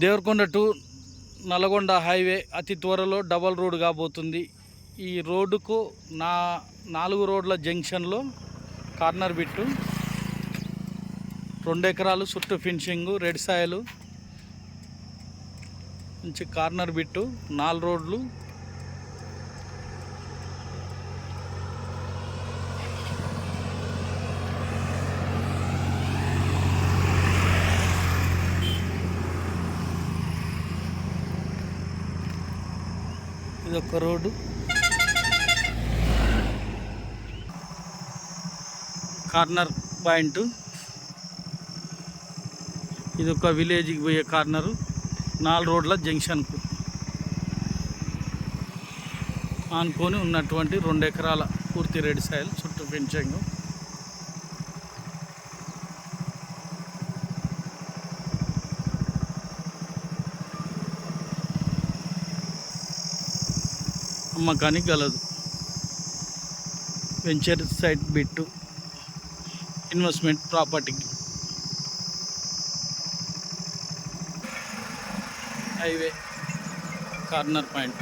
Devarakonda to Nalgonda highway అతి త్వరలో double road కాబోతుంది. ఈ రోడ్డుకు నా నాలుగు రోడ్ల జంక్షన్లో కార్నర్ బిట్టు రెండు ఎకరాలు చుట్టూ ఫినిషింగు రెడ్ సాయలు మంచి కార్నర్ బిట్టు నాలుగు రోడ్లు ఇది ఒక రోడ్డు. Corner point. ఇది ఒక విలేజ్కి పోయే కార్నరు. నాలుగు రోడ్ల జంక్షన్కు. ఆనుకొని ఉన్నటువంటి రెండు ఎకరాల పూర్తి రెడ్ సాయిల్ చుట్టూ పెంచాము అమ్మకానికి గలదు. వెంచర్ సైట్ బిట్టు ఇన్వెస్ట్మెంట్ ప్రాపర్టీకి. Highway corner point.